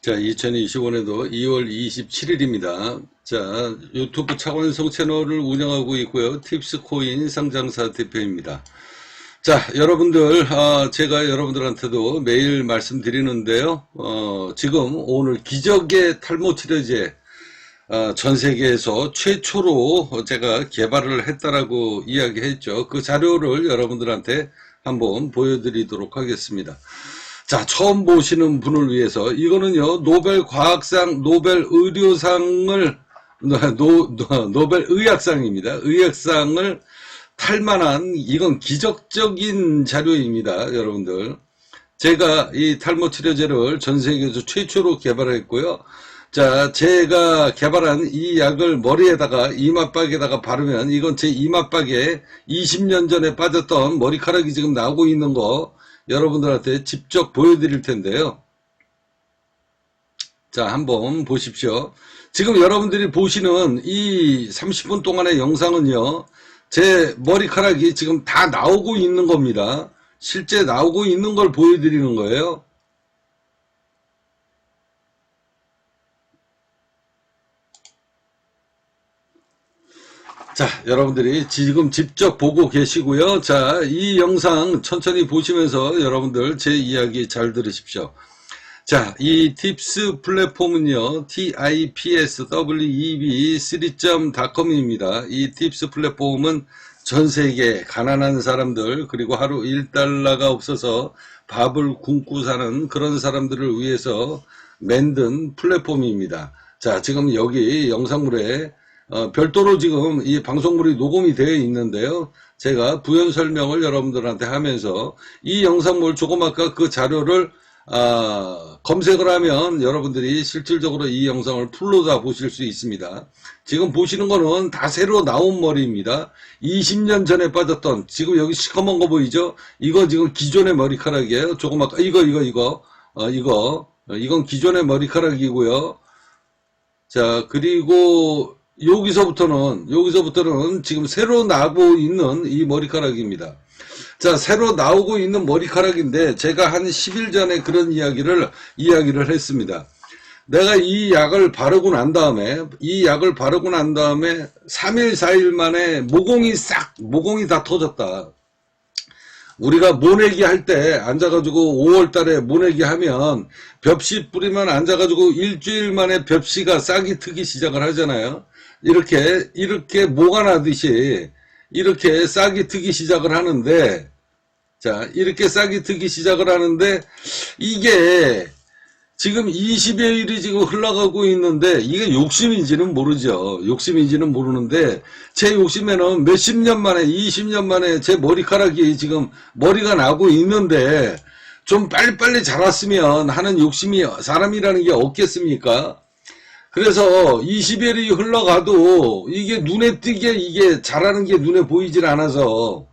자, 2025년도 2월 27일입니다. 자, 유튜브 차관성 채널을 운영하고 있고요. 팁스코인 상장사 대표입니다. 자, 여러분들, 아, 제가 여러분들한테도 매일 말씀드리는데요. 어, 지금 오늘 기적의 탈모 치료제, 아, 전 세계에서 최초로 제가 개발을 했다라고 이야기했죠. 그 자료를 여러분들한테 한번 보여드리도록 하겠습니다. 자, 처음 보시는 분을 위해서 이거는요, 노벨 과학상, 노벨 의료상을, 노, 노, 노벨 의학상입니다. 의학상을 탈만한, 이건 기적적인 자료입니다, 여러분들. 제가 이 탈모 치료제를 전 세계에서 최초로 개발했고요. 자, 제가 개발한 이 약을 머리에다가 이마박에다가 바르면 이건 제 이마박에 20년 전에 빠졌던 머리카락이 지금 나오고 있는 거 여러분들한테 직접 보여드릴 텐데요. 자, 한번 보십시오. 지금 여러분들이 보시는 이 30분 동안의 영상은요, 제 머리카락이 지금 다 나오고 있는 겁니다. 실제 나오고 있는 걸 보여드리는 거예요. 자, 여러분들이 지금 직접 보고 계시고요. 자, 이 영상 천천히 보시면서 여러분들 제 이야기 잘 들으십시오. 자, 이 팁스 플랫폼은요, tipsweb3.com입니다. 이 팁스 플랫폼은 전 세계 가난한 사람들, 그리고 하루 1달러가 없어서 밥을 굶고 사는 그런 사람들을 위해서 만든 플랫폼입니다. 자, 지금 여기 영상물에 어, 별도로 지금 이 방송물이 녹음이 되어 있는데요. 제가 부연 설명을 여러분들한테 하면서 이 영상물 조금 아까 그 자료를 아, 검색을 하면 여러분들이 실질적으로 이 영상을 풀로 다 보실 수 있습니다. 지금 보시는 거는 다 새로 나온 머리입니다. 20년 전에 빠졌던 지금 여기 시커먼 거 보이죠? 이거 지금 기존의 머리카락이에요. 조금 아까 이거 이거 이거 어, 이거 어, 이건 기존의 머리카락이고요. 자 그리고 여기서부터는 여기서부터는 지금 새로 나고 있는 이 머리카락입니다. 자, 새로 나오고 있는 머리카락인데 제가 한 10일 전에 그런 이야기를 이야기를 했습니다. 내가 이 약을 바르고 난 다음에 이 약을 바르고 난 다음에 3일 4일 만에 모공이 싹 모공이 다 터졌다. 우리가 모내기 할 때 앉아가지고 5월 달에 모내기 하면 벽시 뿌리면 앉아가지고 일주일 만에 벽시가 싹이 트기 시작을 하잖아요. 이렇게, 이렇게 모가 나듯이 이렇게 싹이 트기 시작을 하는데, 자, 이렇게 싹이 트기 시작을 하는데, 이게 지금 20여일이 지금 흘러가고 있는데, 이게 욕심인지는 모르죠. 욕심인지는 모르는데, 제 욕심에는 몇십 년 만에, 20년 만에 제 머리카락이 지금 머리가 나고 있는데, 좀 빨리빨리 자랐으면 하는 욕심이 사람이라는 게 없겠습니까? 그래서 20일이 흘러가도 이게 눈에 띄게 이게 자라는 게 눈에 보이질 않아서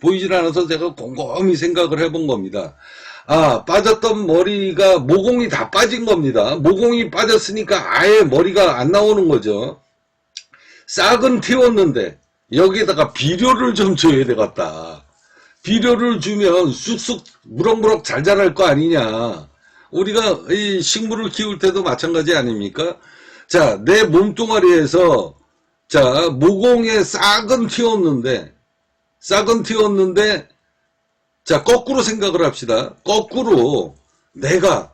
보이질 않아서 제가 곰곰이 생각을 해본 겁니다. 아, 빠졌던 머리가 모공이 다 빠진 겁니다. 모공이 빠졌으니까 아예 머리가 안 나오는 거죠. 싹은 틔웠는데 여기에다가 비료를 좀 줘야 되겠다. 비료를 주면 쑥쑥 무럭무럭 잘 자랄 거 아니냐. 우리가 이 식물을 키울 때도 마찬가지 아닙니까? 자, 내 몸뚱아리에서, 자, 모공에 싹은 튀었는데, 싹은 튀었는데, 자, 거꾸로 생각을 합시다. 거꾸로, 내가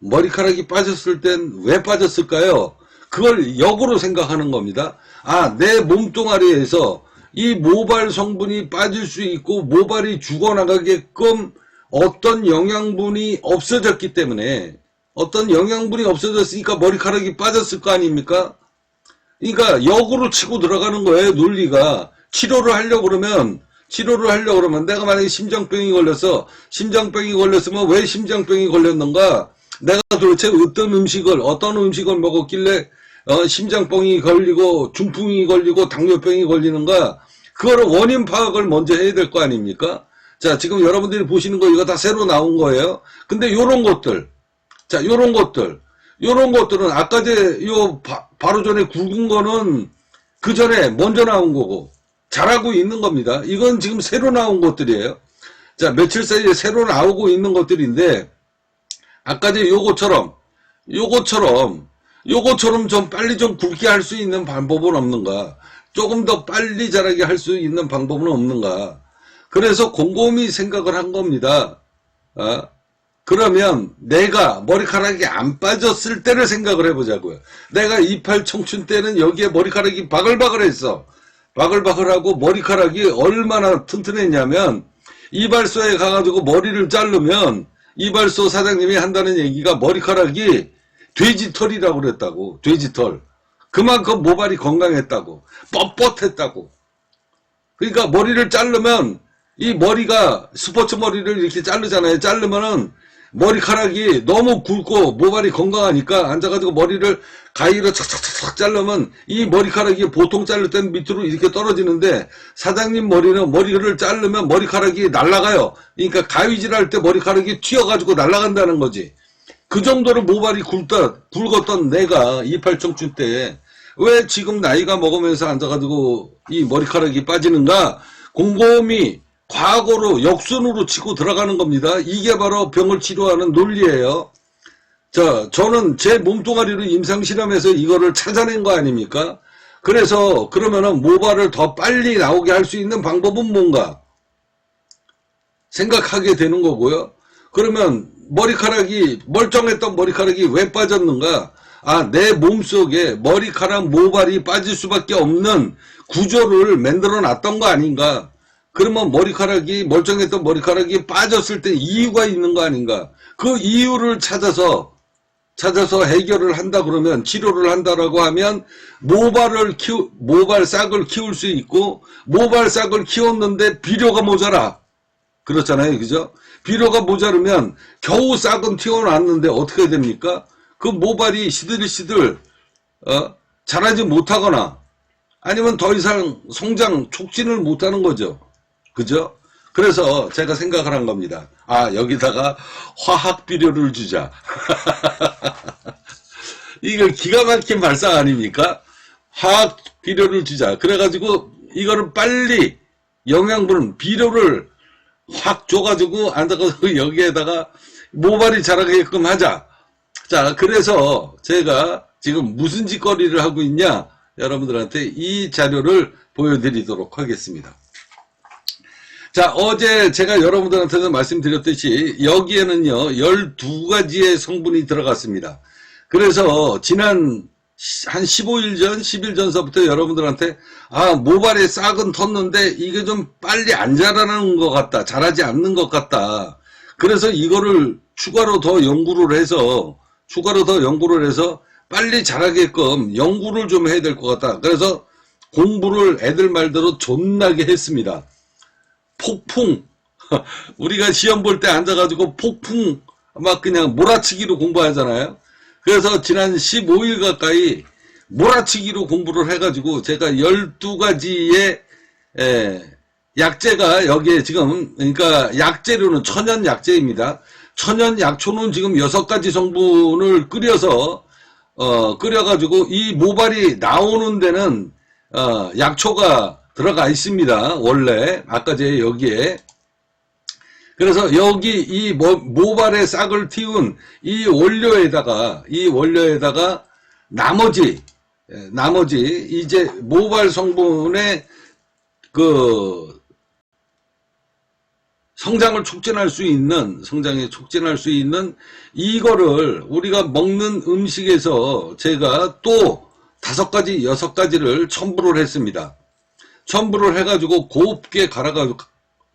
머리카락이 빠졌을 땐 왜 빠졌을까요? 그걸 역으로 생각하는 겁니다. 아, 내 몸뚱아리에서 이 모발 성분이 빠질 수 있고, 모발이 죽어나가게끔 어떤 영양분이 없어졌기 때문에, 어떤 영양분이 없어졌으니까 머리카락이 빠졌을 거 아닙니까? 그러니까 역으로 치고 들어가는 거예요, 논리가. 치료를 하려고 그러면, 치료를 하려고 그러면, 내가 만약에 심장병이 걸려서, 심장병이 걸렸으면 왜 심장병이 걸렸는가? 내가 도대체 어떤 음식을, 어떤 음식을 먹었길래, 어, 심장병이 걸리고, 중풍이 걸리고, 당뇨병이 걸리는가? 그거를 원인 파악을 먼저 해야 될 거 아닙니까? 자, 지금 여러분들이 보시는 거 이거 다 새로 나온 거예요. 근데 요런 것들, 자, 요런 것들. 요런 것들은 아까 제, 요, 바, 로 전에 굵은 거는 그 전에 먼저 나온 거고, 잘하고 있는 겁니다. 이건 지금 새로 나온 것들이에요. 자, 며칠 사이에 새로 나오고 있는 것들인데, 아까 제 요거처럼, 요거처럼 요거처럼 좀 빨리 좀 굵게 할 수 있는 방법은 없는가? 조금 더 빨리 자라게 할 수 있는 방법은 없는가? 그래서 곰곰이 생각을 한 겁니다. 어? 그러면 내가 머리카락이 안 빠졌을 때를 생각을 해보자고요. 내가 이팔 청춘 때는 여기에 머리카락이 바글바글했어. 바글바글하고 머리카락이 얼마나 튼튼했냐면 이발소에 가가지고 머리를 자르면 이발소 사장님이 한다는 얘기가 머리카락이 돼지털이라고 그랬다고. 돼지털. 그만큼 모발이 건강했다고. 뻣뻣했다고. 그러니까 머리를 자르면 이 머리가 스포츠 머리를 이렇게 자르잖아요. 자르면은 머리카락이 너무 굵고 모발이 건강하니까 앉아가지고 머리를 가위로 착착착착 자르면 이 머리카락이 보통 자를 때는 밑으로 이렇게 떨어지는데 사장님 머리는 머리를 자르면 머리카락이 날아가요. 그러니까 가위질 할 때 머리카락이 튀어가지고 날아간다는 거지. 그 정도로 모발이 굵다, 굵었던 내가 이팔 청춘 때왜 지금 나이가 먹으면서 앉아가지고 이 머리카락이 빠지는가? 곰곰이 과거로 역순으로 치고 들어가는 겁니다. 이게 바로 병을 치료하는 논리예요. 자, 저는 제 몸뚱아리로 임상실험에서 이거를 찾아낸 거 아닙니까? 그래서 그러면은 모발을 더 빨리 나오게 할 수 있는 방법은 뭔가? 생각하게 되는 거고요. 그러면 머리카락이 멀쩡했던 머리카락이 왜 빠졌는가? 아, 내 몸속에 머리카락 모발이 빠질 수밖에 없는 구조를 만들어 놨던 거 아닌가? 그러면 머리카락이 멀쩡했던 머리카락이 빠졌을 때 이유가 있는 거 아닌가? 그 이유를 찾아서 찾아서 해결을 한다 그러면 치료를 한다라고 하면 모발을 키우 모발 싹을 키울 수 있고 모발 싹을 키웠는데 비료가 모자라 그렇잖아요 그죠 비료가 모자르면 겨우 싹은 튀어났는데 어떻게 됩니까 그 모발이 시들시들 어? 자라지 못하거나 아니면 더 이상 성장 촉진을 못하는 거죠 그죠 그래서 제가 생각을 한 겁니다 아 여기다가 화학 비료를 주자 이거 기가 막힌 발상 아닙니까? 화학 비료를 주자. 그래가지고 이거를 빨리 영양분 비료를 확 줘가지고 앉아가지고 여기에다가 모발이 자라게끔 하자. 자, 그래서 제가 지금 무슨 짓거리를 하고 있냐? 여러분들한테 이 자료를 보여드리도록 하겠습니다. 자, 어제 제가 여러분들한테도 말씀드렸듯이 여기에는요, 12가지의 성분이 들어갔습니다. 그래서 지난 한 15일 전, 10일 전서부터 여러분들한테 아, 모발에 싹은 텄는데 이게 좀 빨리 안 자라는 것 같다. 자라지 않는 것 같다. 그래서 이거를 추가로 더 연구를 해서 추가로 더 연구를 해서 빨리 자라게끔 연구를 좀 해야 될 것 같다. 그래서 공부를 애들 말대로 존나게 했습니다. 폭풍. 우리가 시험 볼 때 앉아가지고 폭풍 막 그냥 몰아치기로 공부하잖아요. 그래서 지난 15일 가까이 몰아치기로 공부를 해가지고 제가 12가지의 약재가 여기에 지금 그러니까 약재료는 천연 약재입니다. 천연 약초는 지금 6가지 성분을 끓여서 어 끓여가지고 이 모발이 나오는 데는 어 약초가 들어가 있습니다. 원래 아까 제 여기에 그래서 여기 이 모- 모발의 싹을 틔운 이 원료에다가 이 원료에다가 나머지 예, 나머지 이제 모발 성분의 그 성장을 촉진할 수 있는 성장에 촉진할 수 있는 이거를 우리가 먹는 음식에서 제가 또 다섯 가지 여섯 가지를 첨부를 했습니다. 첨부를 해가지고 곱게 갈아가지고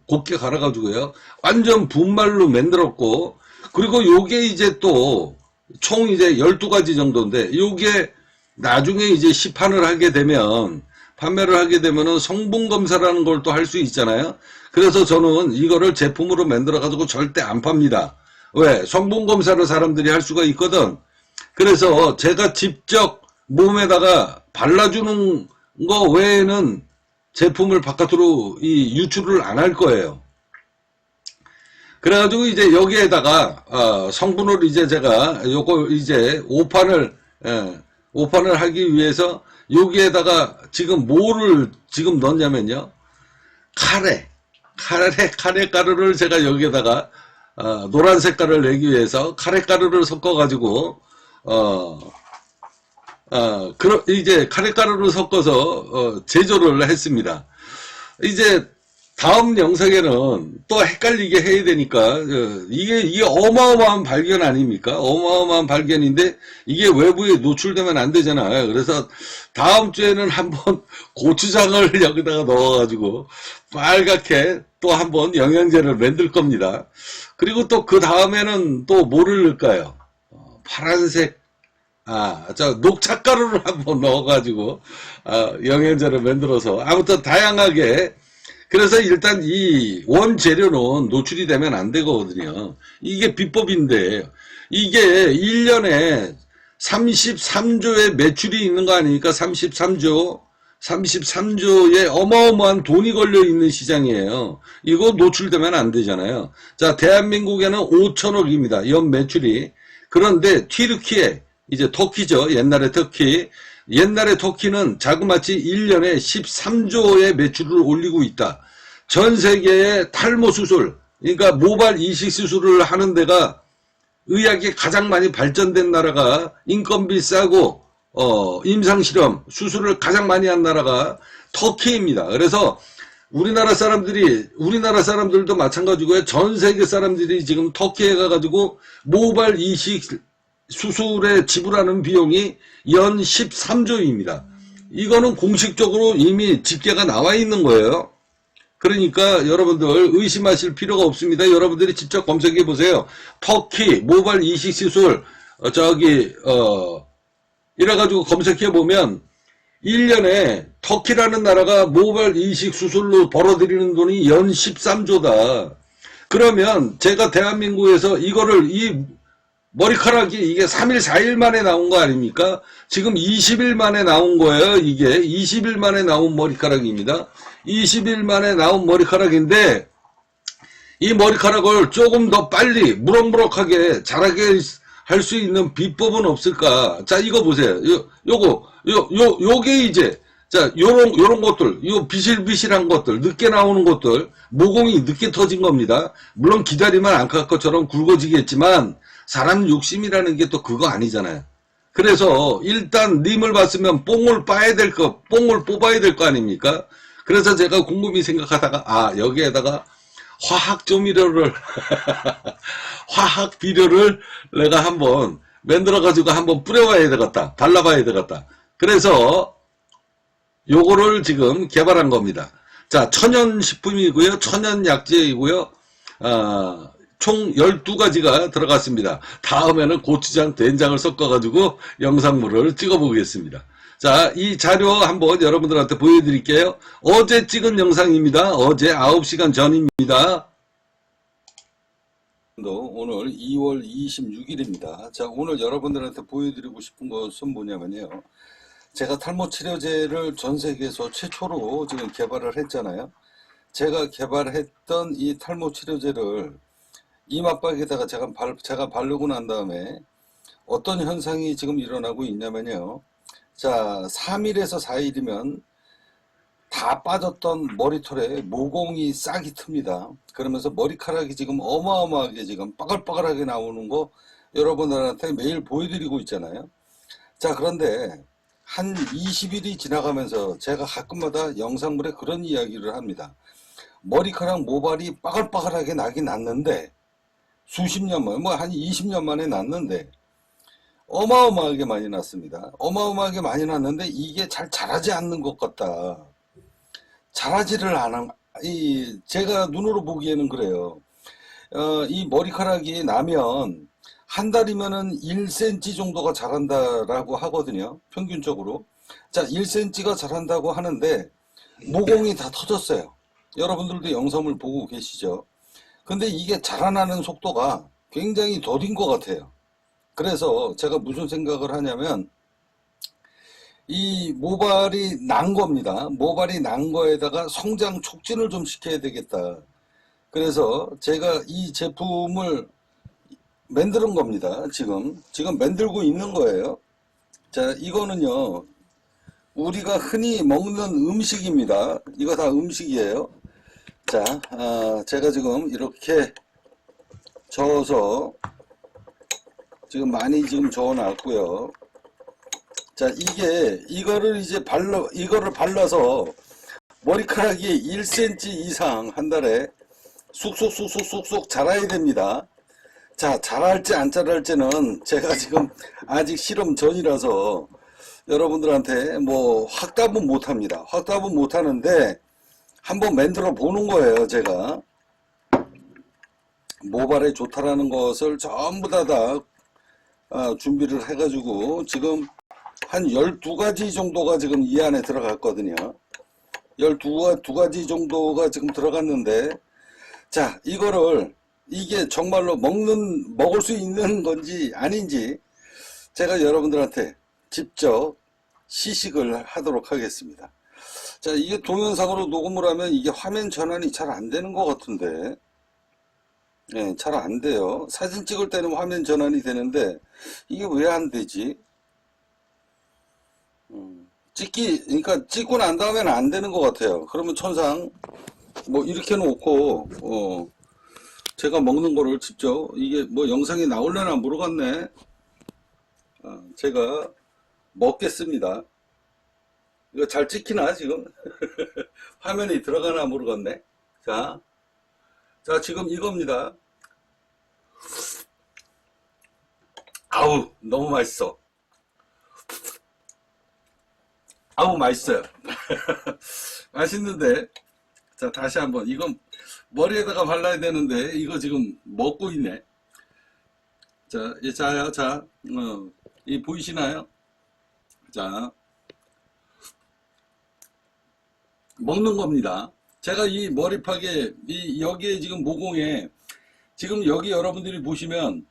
곱게 갈아가지고요. 완전 분말로 만들었고, 그리고 요게 이제 또, 총 이제 12가지 정도인데, 요게 나중에 이제 시판을 하게 되면, 판매를 하게 되면은 성분 검사라는 걸 또 할 수 있잖아요. 그래서 저는 이거를 제품으로 만들어 가지고 절대 안 팝니다. 왜? 성분 검사를 사람들이 할 수가 있거든. 그래서 제가 직접 몸에다가 발라주는 거 외에는 제품을 바깥으로 이 유출을 안 할 거예요. 그래가지고 이제 여기에다가 어, 성분을 이제 제가 요거 이제 오판을 예, 오판을 하기 위해서 여기에다가 지금 뭐를 지금 넣냐면요 카레 카레 카레 가루를 제가 여기에다가 어, 노란 색깔을 내기 위해서 카레 가루를 섞어 가지고 어, 어, 그러, 이제 카레가루를 섞어서, 어, 제조를 했습니다. 이제, 다음 영상에는 또 헷갈리게 해야 되니까, 어, 이게, 이게 어마어마한 발견 아닙니까? 어마어마한 발견인데, 이게 외부에 노출되면 안 되잖아요. 그래서, 다음 주에는 한번 고추장을 여기다가 넣어가지고, 빨갛게 또 한번 영양제를 만들 겁니다. 그리고 또 그 다음에는 또 뭐를 넣을까요? 어, 파란색 아, 저 녹차가루를 한번 넣어가지고 아, 영양제를 만들어서 아무튼 다양하게 그래서 일단 이 원재료는 노출이 되면 안 되거든요. 이게 비법인데 이게 1년에 33조의 매출이 있는 거 아닙니까? 33조. 33조의 어마어마한 돈이 걸려 있는 시장이에요. 이거 노출되면 안 되잖아요. 자, 대한민국에는 5천억입니다. 연 매출이. 그런데 튀르키예, 이제 터키죠. 옛날에 터키. 옛날에 터키는 자그마치 1년에 13조의 매출을 올리고 있다. 전 세계의 탈모 수술, 그러니까 모발 이식 수술을 하는 데가 의학이 가장 많이 발전된 나라가 인건비 싸고 어, 임상실험 수술을 가장 많이 한 나라가 터키입니다. 그래서 우리나라 사람들이 우리나라 사람들도 마찬가지고요. 전 세계 사람들이 지금 터키에 가가지고 모발 이식 수술에 지불하는 비용이 연 13조입니다. 이거는 공식적으로 이미 집계가 나와 있는 거예요. 그러니까 여러분들 의심하실 필요가 없습니다. 여러분들이 직접 검색해 보세요. 터키 모발 이식 시술 어, 저기 어 이래 가지고 검색해 보면 1년에 터키라는 나라가 모발 이식 수술로 벌어들이는 돈이 연 13조다. 그러면 제가 대한민국에서 이거를 이 머리카락이 이게 3일, 4일 만에 나온 거 아닙니까? 지금 20일 만에 나온 거예요, 이게. 20일 만에 나온 머리카락입니다. 20일 만에 나온 머리카락인데, 이 머리카락을 조금 더 빨리 무럭무럭하게 자라게 할 수 있는 비법은 없을까? 자, 이거 보세요. 요, 요거, 요, 요, 요게 이제, 자, 요런, 요런 것들, 요 비실비실한 것들, 늦게 나오는 것들, 모공이 늦게 터진 겁니다. 물론 기다리면 안칼 것처럼 굵어지겠지만, 사람 욕심이라는 게 또 그거 아니잖아요. 그래서 일단 님을 봤으면 뽕을 빠야 될 거, 뽕을 뽑아야 될 거 아닙니까? 그래서 제가 곰곰이 생각하다가, 아, 여기에다가 화학 조미료를, 화학 비료를 내가 한번 만들어 가지고 한번 뿌려봐야 되겠다. 발라봐야 되겠다. 그래서 요거를 지금 개발한 겁니다. 자, 천연식품이고요. 천연약재이고요. 아, 총 12가지가 들어갔습니다. 다음에는 고추장, 된장을 섞어가지고 영상물을 찍어보겠습니다. 자, 이 자료 한번 여러분들한테 보여드릴게요. 어제 찍은 영상입니다. 어제 9시간 전입니다. 오늘 2월 26일입니다. 자, 오늘 여러분들한테 보여드리고 싶은 것은 뭐냐면요. 제가 탈모 치료제를 전 세계에서 최초로 지금 개발을 했잖아요. 제가 개발했던 이 탈모 치료제를 이맛박에다가 제가, 발, 제가 바르고 난 다음에 어떤 현상이 지금 일어나고 있냐면요. 자, 3일에서 4일이면 다 빠졌던 머리털에 모공이 싹이 틉니다. 그러면서 머리카락이 지금 어마어마하게 지금 빠글빠글하게 나오는 거 여러분들한테 매일 보여드리고 있잖아요. 자, 그런데 한 20일이 지나가면서 제가 가끔마다 영상물에 그런 이야기를 합니다. 머리카락 모발이 빠글빠글하게 나긴 났는데 수십 년 만에, 뭐 한 20년 만에 났는데 어마어마하게 많이 났습니다. 어마어마하게 많이 났는데 이게 잘 자라지 않는 것 같다. 자라지를 않은, 이, 제가 눈으로 보기에는 그래요. 어, 이 머리카락이 나면 한 달이면은 1cm 정도가 자란다라고 하거든요. 평균적으로. 자, 1cm가 자란다고 하는데 모공이 다 터졌어요. 여러분들도 영상을 보고 계시죠? 근데 이게 자라나는 속도가 굉장히 더딘 것 같아요. 그래서 제가 무슨 생각을 하냐면 이 모발이 난 겁니다. 모발이 난 거에다가 성장 촉진을 좀 시켜야 되겠다. 그래서 제가 이 제품을 만드는 겁니다. 지금 지금 만들고 있는 거예요. 자, 이거는요. 우리가 흔히 먹는 음식입니다. 이거 다 음식이에요. 자, 아, 제가 지금 이렇게 저어서 지금 많이 지금 저어 놨고요. 자, 이게, 이거를 이제 발라, 이거를 발라서 머리카락이 1cm 이상 한 달에 쑥쑥쑥쑥쑥쑥 자라야 됩니다. 자, 자랄지 안 자랄지는 제가 지금 아직 실험 전이라서 여러분들한테 뭐 확답은 못 합니다. 확답은 못 하는데 한번 만들어 보는 거예요, 제가. 모발에 좋다라는 것을 전부 다, 다 아, 준비를 해가지고 지금 한 12가지 정도가 지금 이 안에 들어갔거든요. 12가지 정도가 지금 들어갔는데 자, 이거를 이게 정말로 먹는 먹을 수 있는 건지 아닌지 제가 여러분들한테 직접 시식을 하도록 하겠습니다. 자, 이게 동영상으로 녹음을 하면 이게 화면 전환이 잘 안 되는 것 같은데 예, 잘안 돼요. 사진 찍을 때는 화면 전환이 되는데 이게 왜 안 되지? 음, 찍기, 그러니까 찍고 난 다음에는 안 되는 것 같아요. 그러면 천상 뭐 이렇게 놓고 어, 제가 먹는 거를 직접 이게 뭐 영상이 나올려나 모르겠네. 아, 제가 먹겠습니다. 이거 잘 찍히나 지금? 화면이 들어가나 모르겠네. 자, 자 지금 이겁니다. 아우 너무 맛있어. 아우 맛있어요. 맛있는데 자 다시 한번 이건 머리에다가 발라야 되는데 이거 지금 먹고 있네. 자, 이 자요, 자, 어, 이 보이시나요? 자, 먹는 겁니다. 제가 이 머리팍에 이 여기에 지금 모공에 지금 여기 여러분들이 보시면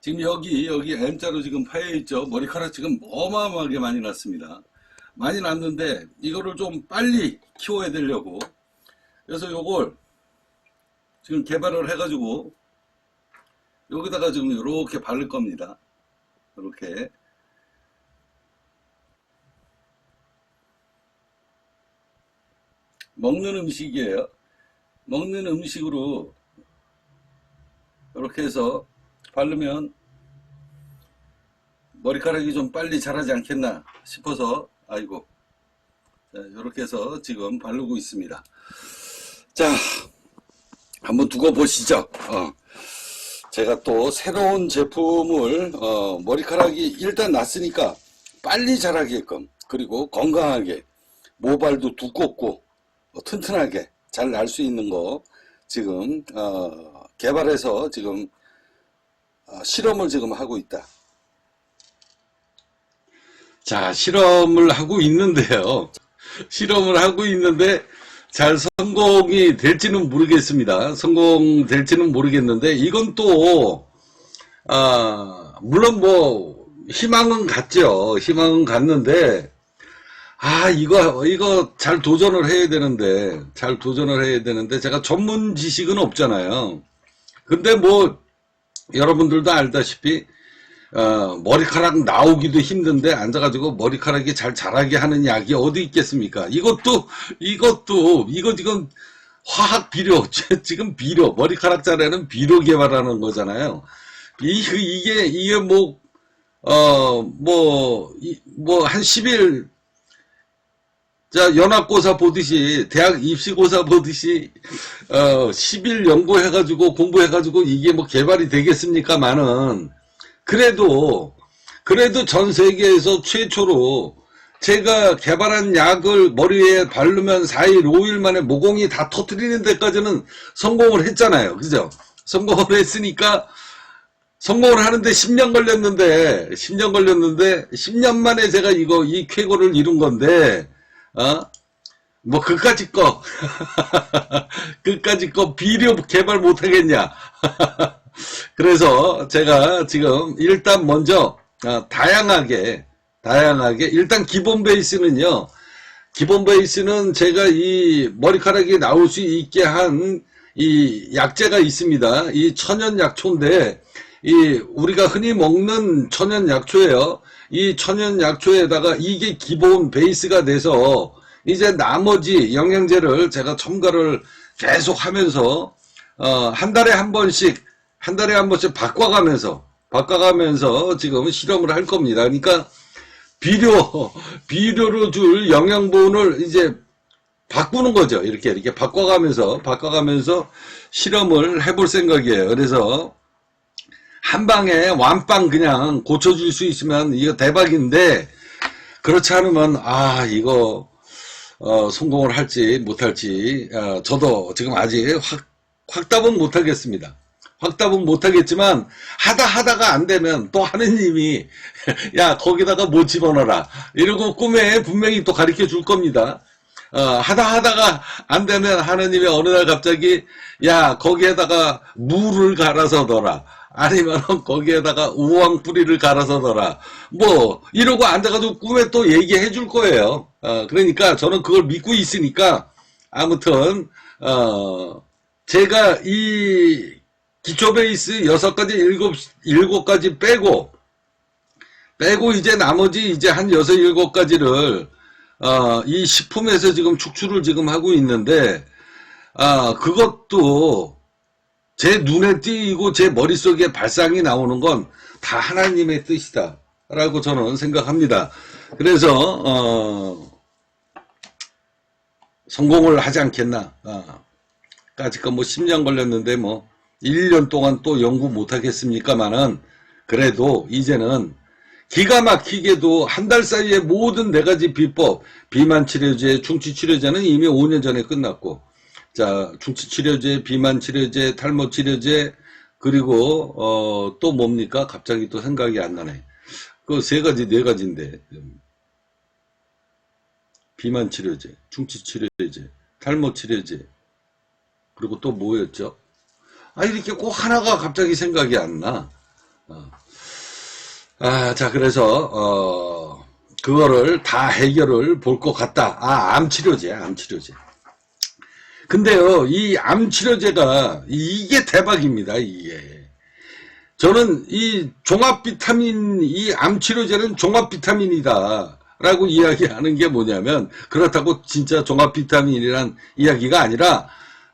지금 여기 여기 M자로 지금 파여 있죠. 머리카락 지금 어마어마하게 많이 났습니다. 많이 났는데 이거를 좀 빨리 키워야 되려고 그래서 요걸 지금 개발을 해가지고 여기다가 지금 이렇게 바를 겁니다. 이렇게 먹는 음식이에요. 먹는 음식으로 이렇게 해서 바르면 머리카락이 좀 빨리 자라지 않겠나 싶어서 아이고 자, 이렇게 해서 지금 바르고 있습니다. 자, 한번 두고 보시죠. 어. 제가 또 새로운 제품을 어, 머리카락이 일단 났으니까 빨리 자라게끔 그리고 건강하게 모발도 두껍고 어, 튼튼하게 잘 날 수 있는 거 지금 어, 개발해서 지금 어, 실험을 지금 하고 있다. 자, 실험을 하고 있는데요. 실험을 하고 있는데 잘 성공이 될지는 모르겠습니다. 성공될지는 모르겠는데 이건 또 아, 물론 뭐 희망은 갔죠. 희망은 갔는데 아 이거 이거 잘 도전을 해야 되는데 잘 도전을 해야 되는데 제가 전문 지식은 없잖아요. 근데 뭐 여러분들도 알다시피 어, 머리카락 나오기도 힘든데 앉아가지고 머리카락이 잘 자라게 하는 약이 어디 있겠습니까? 이것도 이것도 이거 지금 화학 비료 지금 비료 머리카락 자라는 비료 개발하는 거잖아요. 이 이게 이게 뭐 어 뭐 뭐한 10일 자 연합고사 보듯이 대학 입시고사 보듯이 어 10일 연구해가지고 공부해가지고 이게 뭐 개발이 되겠습니까만은 그래도 그래도 전 세계에서 최초로 제가 개발한 약을 머리에 바르면 4일, 5일 만에 모공이 다 터트리는 데까지는 성공을 했잖아요. 그죠? 성공을 했으니까 성공을 하는데 10년 걸렸는데 10년 걸렸는데 10년 만에 제가 이거 이 쾌거를 이룬 건데 어? 뭐 그까짓 거 그까짓 거 비료 개발 못 하겠냐? 그래서 제가 지금 일단 먼저 어, 다양하게 다양하게 일단 기본 베이스는요. 기본 베이스는 제가 이 머리카락이 나올 수 있게 한 이 약재가 있습니다. 이 천연 약초인데 이 우리가 흔히 먹는 천연 약초예요. 이 천연 약초에다가 이게 기본 베이스가 돼서 이제 나머지 영양제를 제가 첨가를 계속 하면서 어, 한 달에 한 번씩 한 달에 한 번씩 바꿔가면서 바꿔가면서 지금 실험을 할 겁니다. 그러니까 비료, 비료로 줄 영양분을 이제 바꾸는 거죠. 이렇게, 이렇게 바꿔가면서, 바꿔가면서 실험을 해볼 생각이에요. 그래서 한 방에 완빵 그냥 고쳐줄 수 있으면 이거 대박인데, 그렇지 않으면, 아, 이거, 어, 성공을 할지 못할지, 어, 저도 지금 아직 확, 확답은 못하겠습니다. 확답은 못하겠지만, 하다 하다가 안 되면 또 하느님이, 야, 거기다가 뭐 집어넣어라. 이러고 꿈에 분명히 또 가르쳐 줄 겁니다. 어, 하다 하다가 안 되면 하느님이 어느 날 갑자기, 야, 거기에다가 물을 갈아서 넣어라. 아니면 거기에다가 우왕 뿌리를 갈아서 넣어라. 뭐 이러고 앉아가지고 꿈에 또 얘기해 줄 거예요. 어, 그러니까 저는 그걸 믿고 있으니까 아무튼 어, 제가 이 기초 베이스 여섯 가지 일곱 일곱 가지 빼고 빼고 이제 나머지 이제 한 여섯 일곱 가지를 어, 이 식품에서 지금 축출을 지금 하고 있는데 아 그것도 제 눈에 띄고 제 머릿속에 발상이 나오는 건 다 하나님의 뜻이다. 라고 저는 생각합니다. 그래서, 어, 성공을 하지 않겠나. 어, 까짓 뭐 10년 걸렸는데 뭐 1년 동안 또 연구 못 하겠습니까만은 그래도 이제는 기가 막히게도 한 달 사이에 모든 네 가지 비법, 비만 치료제, 충치 치료제는 이미 5년 전에 끝났고, 자, 중치 치료제, 비만 치료제, 탈모 치료제, 그리고, 어, 또 뭡니까? 갑자기 또 생각이 안 나네. 그 세 가지, 네 가지인데. 음. 비만 치료제, 중치 치료제, 탈모 치료제, 그리고 또 뭐였죠? 아, 이렇게 꼭 하나가 갑자기 생각이 안 나. 어. 아, 자, 그래서, 어, 그거를 다 해결을 볼 것 같다. 아, 암 치료제, 암 치료제. 근데요, 이 암 치료제가 이게 대박입니다, 이게. 저는 이 종합 비타민, 이 암 치료제는 종합 비타민이다. 라고 이야기하는 게 뭐냐면, 그렇다고 진짜 종합 비타민이란 이야기가 아니라,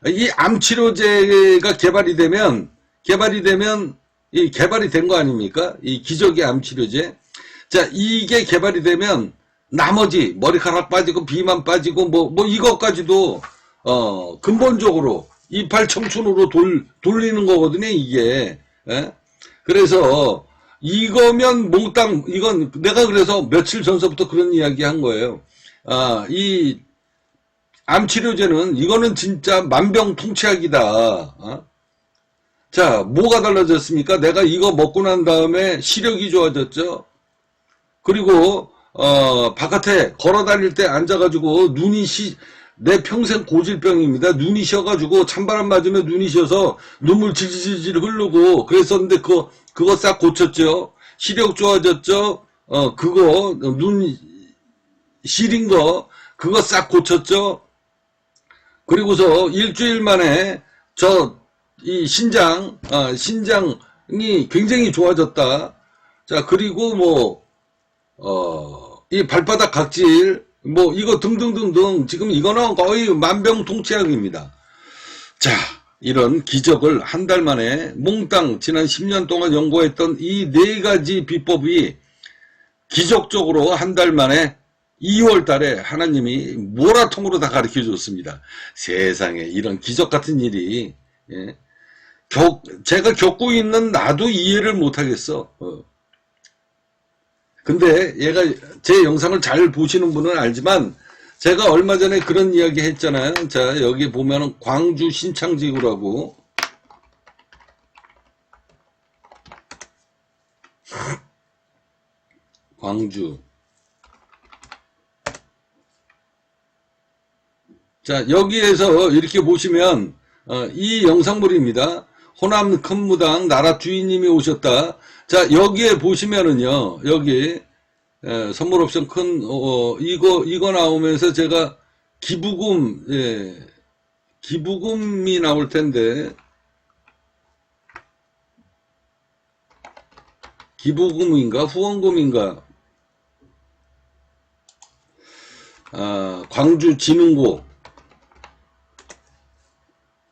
이 암 치료제가 개발이 되면, 개발이 되면, 이 개발이 된 거 아닙니까? 이 기적의 암 치료제. 자, 이게 개발이 되면, 나머지, 머리카락 빠지고, 비만 빠지고, 뭐, 뭐, 이것까지도, 어, 근본적으로 이팔 청춘으로 돌, 돌리는 거거든요, 이게. 예? 그래서 이거면 몽땅, 이건 내가 그래서 며칠 전서부터 그런 이야기 한 거예요. 아, 이 암치료제는 이거는 진짜 만병통치약이다. 어? 자, 뭐가 달라졌습니까? 내가 이거 먹고 난 다음에 시력이 좋아졌죠? 그리고, 어, 바깥에 걸어 다닐 때 앉아가지고 눈이 시, 내 평생 고질병입니다. 눈이 쉬어가지고 찬바람 맞으면 눈이 쉬어서 눈물 질질질 흐르고 그랬었는데 그거 그거 싹 고쳤죠. 시력 좋아졌죠. 어 그거 눈 시린 거 그거 싹 고쳤죠. 그리고서 일주일 만에 저 이 신장 아 신장이 굉장히 좋아졌다. 자 그리고 뭐 어 이 발바닥 각질 뭐 이거 등등등등 지금 이거는 거의 만병통치약입니다. 자 이런 기적을 한 달 만에 몽땅 지난 10년 동안 연구했던 이 네 가지 비법이 기적적으로 한 달 만에 2월 달에 하나님이 모라통으로 다 가르쳐 줬습니다. 세상에 이런 기적 같은 일이 예. 겪, 제가 겪고 있는 나도 이해를 못하겠어. 어. 근데 얘가 제 영상을 잘 보시는 분은 알지만 제가 얼마 전에 그런 이야기 했잖아요. 자, 여기 보면은 광주 신창지구라고 광주 자, 여기에서 이렇게 보시면 어, 이 영상물입니다. 호남 큰무당 나라 주인님이 오셨다. 자, 여기에 보시면은요, 여기, 예, 선물 옵션 큰, 어, 이거, 이거 나오면서 제가 기부금, 예, 기부금이 나올 텐데, 기부금인가, 후원금인가, 아, 광주 진흥고,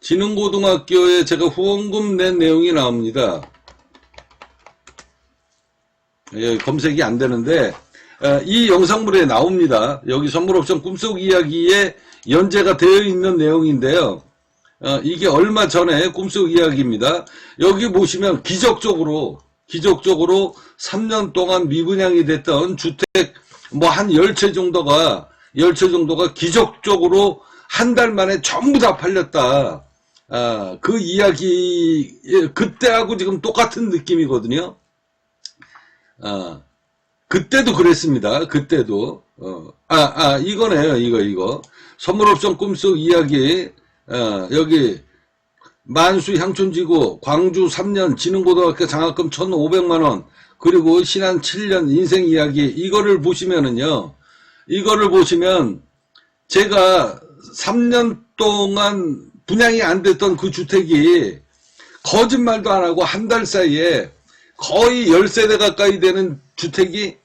진흥고등학교에 제가 후원금 낸 내용이 나옵니다. 예, 검색이 안 되는데 어, 이 영상물에 나옵니다. 여기 선물옵션 꿈속 이야기에 연재가 되어 있는 내용인데요. 어, 이게 얼마 전에 꿈속 이야기입니다. 여기 보시면 기적적으로 기적적으로 3년 동안 미분양이 됐던 주택 뭐 한 10채 정도가 10채 정도가 기적적으로 한 달 만에 전부 다 팔렸다. 아, 그 이야기 예, 그때하고 지금 똑같은 느낌이거든요. 아, 그때도 그랬습니다. 그때도 어, 아, 아 이거네요. 이거 이거 선물옵션 꿈속 이야기 어, 여기 만수 향촌지구 광주 3년 진흥고등학교 장학금 1,500만원 그리고 신안 7년 인생 이야기 이거를 보시면은요 이거를 보시면 제가 3년 동안 분양이 안 됐던 그 주택이 거짓말도 안 하고 한 달 사이에 거의 10세대 가까이 되는 주택이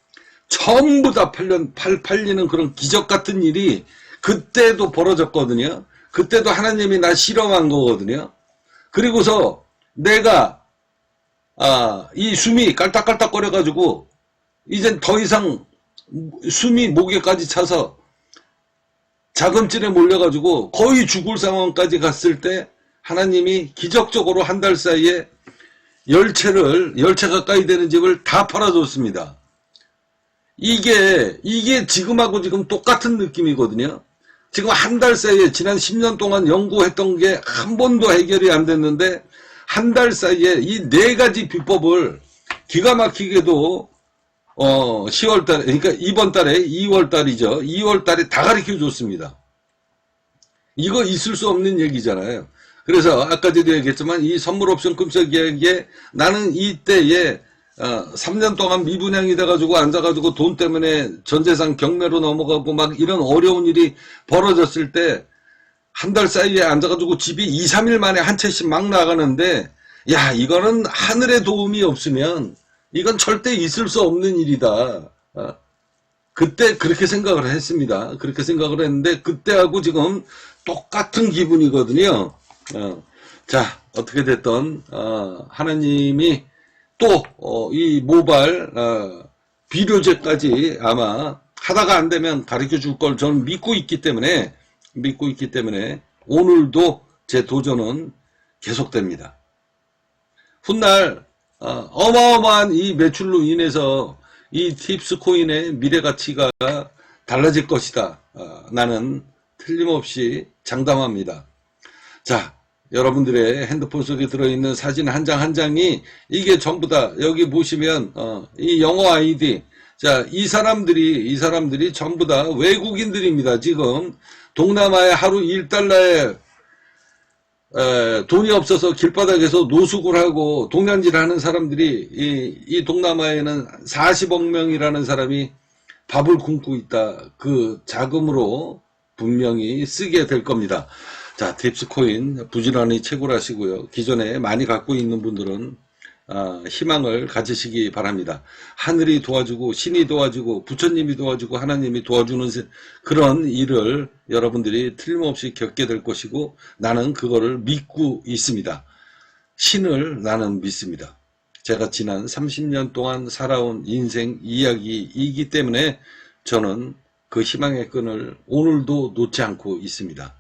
전부 다 팔려, 팔, 팔리는 그런 기적 같은 일이 그때도 벌어졌거든요. 그때도 하나님이 나 실험한 거거든요. 그리고서 내가 아, 이 숨이 깔딱깔딱 거려가지고 이젠 더 이상 숨이 목에까지 차서 자금줄에 몰려가지고 거의 죽을 상황까지 갔을 때 하나님이 기적적으로 한 달 사이에 열채를 열채 가까이 되는 집을 다 팔아줬습니다. 이게 이게 지금하고 지금 똑같은 느낌이거든요. 지금 한 달 사이에 지난 10년 동안 연구했던 게 한 번도 해결이 안 됐는데 한 달 사이에 이 네 가지 비법을 기가 막히게도 어 10월 달에 그러니까 이번 달에 2월 달이죠. 2월 달에 다 가르쳐 줬습니다. 이거 있을 수 없는 얘기잖아요. 그래서 아까 전에 얘기했지만 이 선물 옵션 금속 이야기에 나는 이때에 어, 3년 동안 미분양이 돼가지고 앉아가지고 돈 때문에 전재산 경매로 넘어가고 막 이런 어려운 일이 벌어졌을 때 한 달 사이에 앉아가지고 집이 2, 3일 만에 한 채씩 막 나가는데 야 이거는 하늘의 도움이 없으면 이건 절대 있을 수 없는 일이다. 어, 그때 그렇게 생각을 했습니다. 그렇게 생각을 했는데 그때하고 지금 똑같은 기분이거든요. 어, 자 어떻게 됐던 어, 하나님이 또 이 모발 어, 비료제까지 아마 하다가 안 되면 가르쳐 줄 걸 저는 믿고 있기 때문에 믿고 있기 때문에 오늘도 제 도전은 계속됩니다. 훗날 어, 어마어마한 이 매출로 인해서 이 팁스 코인의 미래 가치가 달라질 것이다. 어, 나는 틀림없이 장담합니다. 자, 여러분들의 핸드폰 속에 들어있는 사진 한장한 장이 이게 전부 다 여기 보시면 어, 이 영어 아이디 자, 이 사람들이 이 사람들이 전부 다 외국인들입니다. 지금 동남아에 하루 1달러에 에, 돈이 없어서 길바닥에서 노숙을 하고 동년질 하는 사람들이 이, 이 동남아에는 40억 명이라는 사람이 밥을 굶고 있다. 그 자금으로 분명히 쓰게 될 겁니다. 자, 딥스코인 부지런히 채굴하시고요. 기존에 많이 갖고 있는 분들은 아, 희망을 가지시기 바랍니다. 하늘이 도와주고 신이 도와주고 부처님이 도와주고 하나님이 도와주는 세- 그런 일을 여러분들이 틀림없이 겪게 될 것이고 나는 그거를 믿고 있습니다. 신을 나는 믿습니다. 제가 지난 30년 동안 살아온 인생 이야기이기 때문에 저는 그 희망의 끈을 오늘도 놓지 않고 있습니다.